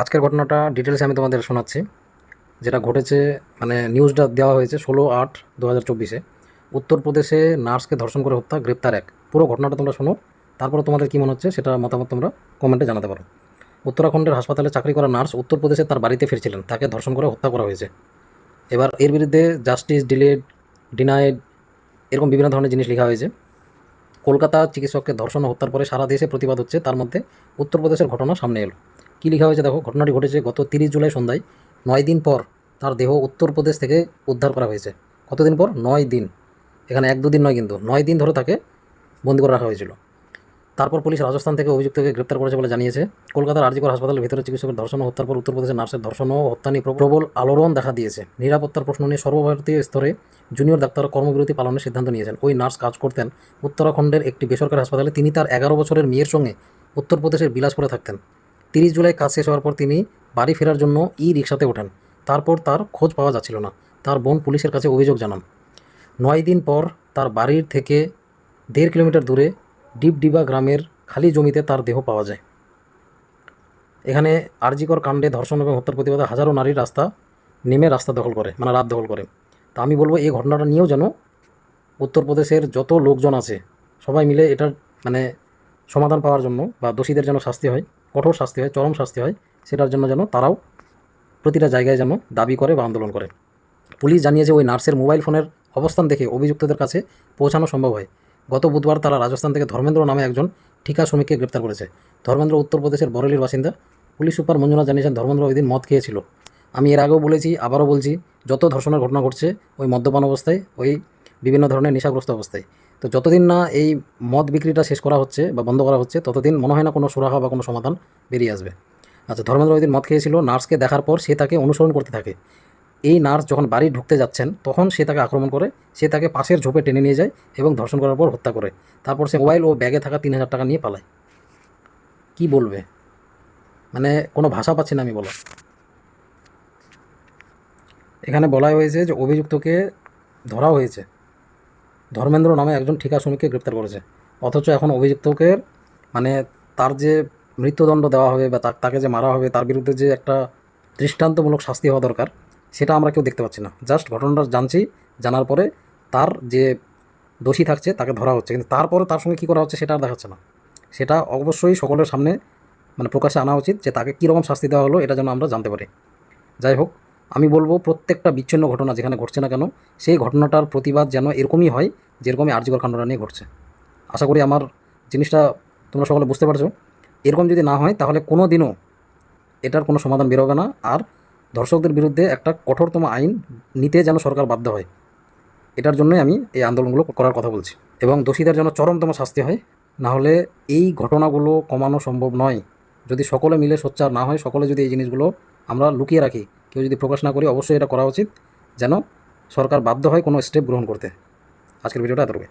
আজকের ঘটনাটা ডিটেলসে আমি তোমাদের শোনাচ্ছি, যেটা ঘটেছে মানে নিউজটা দেওয়া হয়েছে ষোলো আট দু হাজার চব্বিশে। উত্তরপ্রদেশে নার্সকে ধর্ষণ করে হত্যা, গ্রেপ্তার এক। পুরো ঘটনাটা তোমরা শোনো, তারপরে তোমাদের কী মনে হচ্ছে সেটা মতামত তোমরা কমেন্টে জানাতে পারো। উত্তরাখণ্ডের হাসপাতালে চাকরি করা নার্স উত্তরপ্রদেশে তার বাড়িতে ফিরছিলেন, তাকে ধর্ষণ করে হত্যা করা হয়েছে। এবার এর বিরুদ্ধে জাস্টিস ডিলেড ডিনাইড এরকম বিভিন্ন ধরনের জিনিস লেখা হয়েছে। কলকাতা চিকিৎসককে ধর্ষণ হত্যার পরে সারা দেশে প্রতিবাদ হচ্ছে, তার মধ্যে উত্তরপ্রদেশের ঘটনা সামনে এলো। কী লেখা হয়েছে দেখো? ঘটনাটি ঘটেছে গত তিরিশ জুলাই সন্ধ্যায়। নয় দিন পর তার দেহ উত্তরপ্রদেশ থেকে উদ্ধার করা হয়েছে। কতদিন পর? নয় দিন। এখানে এক দুদিন নয় কিন্তু। নয় দিন ধরে তাকে বন্দি করে রাখা হয়েছিল। তারপর পুলিশ রাজস্থান থেকে অভিযুক্তকে গ্রেপ্তার করেছে বলে জানিয়েছে। কলকাতার আরজিকর হাসপাতালের ভিতরে চিকিৎসকের ধর্ষণ হত্যার পর উত্তরপ্রদেশের নার্সের ধর্ষণ ও হত্যা নিয়ে প্রবল আলোড়ন দেখা দিয়েছে। নিরাপত্তার প্রশ্ন নিয়ে সর্বভারতীয় স্তরে জুনিয়র ডাক্তার কর্মবিরতি পালনের সিদ্ধান্ত নিয়েছেন। ওই নার্স কাজ করতেন উত্তরাখণ্ডের একটি বেসরকারি হাসপাতালে। তিনি তার এগারো বছরের মেয়ের সঙ্গে উত্তরপ্রদেশের বিলাসপুরে থাকতেন। তিরিশ জুলাই কাজ শেষ হওয়ার পর তিনি বাড়ি ফেরার জন্য ই রিক্সাতে ওঠেন। তারপর তার খোঁজ পাওয়া যাচ্ছিল না। তার বোন পুলিশের কাছে অভিযোগ জানান। নয় দিন পর তার বাড়ির থেকে দেড় কিলোমিটার দূরে ডিবডিবা গ্রামের খালি জমিতে তার দেহ পাওয়া যায়। এখানে আরজিকর কাণ্ডে ধর্ষণ এবং হত্যার প্রতিবাদে হাজারো নারীর রাস্তা নেমে রাস্তা দখল করে মানে রাত দখল করে। তা আমি বলব, এই ঘটনাটা নিয়েও যেন উত্তরপ্রদেশের যত লোকজন আছে, সবাই মিলে এটার মানে সমাধান পাওয়ার জন্য বা দোষীদের যেন শাস্তি হয় কঠোর শাস্তি হয়, চরম শাস্তি হয়, সেটার জন্য যেন তারাও প্রতিটা জায়গায় যেন দাবি করে বা আন্দোলন করে। পুলিশ জানিয়েছে ওই নার্সের মোবাইল ফোনের অবস্থান দেখে অভিযুক্তদের কাছে পৌঁছানো সম্ভব হয়। গত বুধবার তারা রাজস্থান থেকে ধর্মেন্দ্র নামে একজন ঠিকা শ্রমিককে গ্রেপ্তার করেছে। ধর্মেন্দ্র উত্তরপ্রদেশের বরেলির বাসিন্দা। পুলিশ সুপার মঞ্জুনাথ জানিয়েছেন, ধর্মেন্দ্র ওই দিন মদ খেয়েছিল। আমি এর আগেও বলেছি, আবারও বলছি, যত ধর্ষণের ঘটনা ঘটছে, ওই মদ্যপান অবস্থায়, ওই বিভিন্ন ধরনের নেশাগ্রস্ত অবস্থায়। তো যতদিন না এই মদ বিক্রিটা শেষ করা হচ্ছে বা বন্ধ করা হচ্ছে, ততদিন মনে হয় না কোনো সুরাহা বা কোনো সমাধান বেরিয়ে আসবে। আচ্ছা ধর্মেন্দ্র ওই দিন মদ খেয়েছিল, নার্সকে দেখার পর সে তাকে অনুসরণ করতে থাকে। এই নার্স যখন বাড়ি ঢুকতে যাচ্ছেন, তখন সে তাকে আক্রমণ করে, সে তাকে পাশের ঝোপে টেনে নিয়ে যায় এবং ধর্ষণ করার পর হত্যা করে। তারপর সে মোবাইল ও ব্যাগে থাকা তিন হাজার টাকা নিয়ে পালায়। কি বলবে? মানে কোনো ভাষা পাচ্ছি না আমি বলো এখানে বলা হয়েছে যে, অভিযুক্তকে ধরা হয়েছে। ধর্মেন্দ্র নামে একজন ঠিকা শ্রমিককে গ্রেপ্তার করেছে। অথচ এখন অভিযুক্তকে মানে তার যে মৃত্যুদণ্ড দেওয়া হবে বা তাকে যে মারা হবে, তার বিরুদ্ধে যে একটা দৃষ্টান্তমূলক শাস্তি হওয়া দরকার, সেটা আমরা কেউ দেখতে পাচ্ছি না। জাস্ট ঘটনাটা জানছি, জানার পরে তার যে দোষী থাকছে, তাকে ধরা হচ্ছে। কিন্তু তারপরে তার সঙ্গে কী করা হচ্ছে, সেটা আর দেখাচ্ছে না। সেটা অবশ্যই সকলের সামনে মানে প্রকাশে আনা উচিত যে তাকে কীরকম শাস্তি দেওয়া হলো, এটা যেন আমরা জানতে পারি। যাই হোক আমি বলব প্রত্যেকটা বিচ্ছিন্ন ঘটনা যেখানে ঘটছে না কেন, সেই ঘটনাটার প্রতিবাদ যেন এরকমই হয় যেরকমই আর্যিকর কাণ্ডটা নিয়ে ঘটছে। আশা করি আমার জিনিসটা তোমরা সকলে বুঝতে পারছ। এরকম যদি না হয়, তাহলে কোনো দিনও এটার কোনো সমাধান বেরোবে না। আর ধর্ষকদের বিরুদ্ধে একটা কঠোরতম আইন নিতে যেন সরকার বাধ্য হয়, এটার জন্যই আমি এই আন্দোলনগুলো করার কথা বলছি। এবং দোষীদের যেন চরমতম শাস্তি হয়, না হলে এই ঘটনাগুলো কমানো সম্ভব নয়। যদি সকলে মিলে সোচ্চার না হয়, সকলে যদি এই জিনিসগুলো আমরা লুকিয়ে রাখি কেউ যদি প্রকাশ না করি অবশ্যই এটা করা উচিত যেন সরকার বাধ্য হয় কোনো স্টেপ গ্রহণ করতে। আজকের ভিডিওটা এতটুকু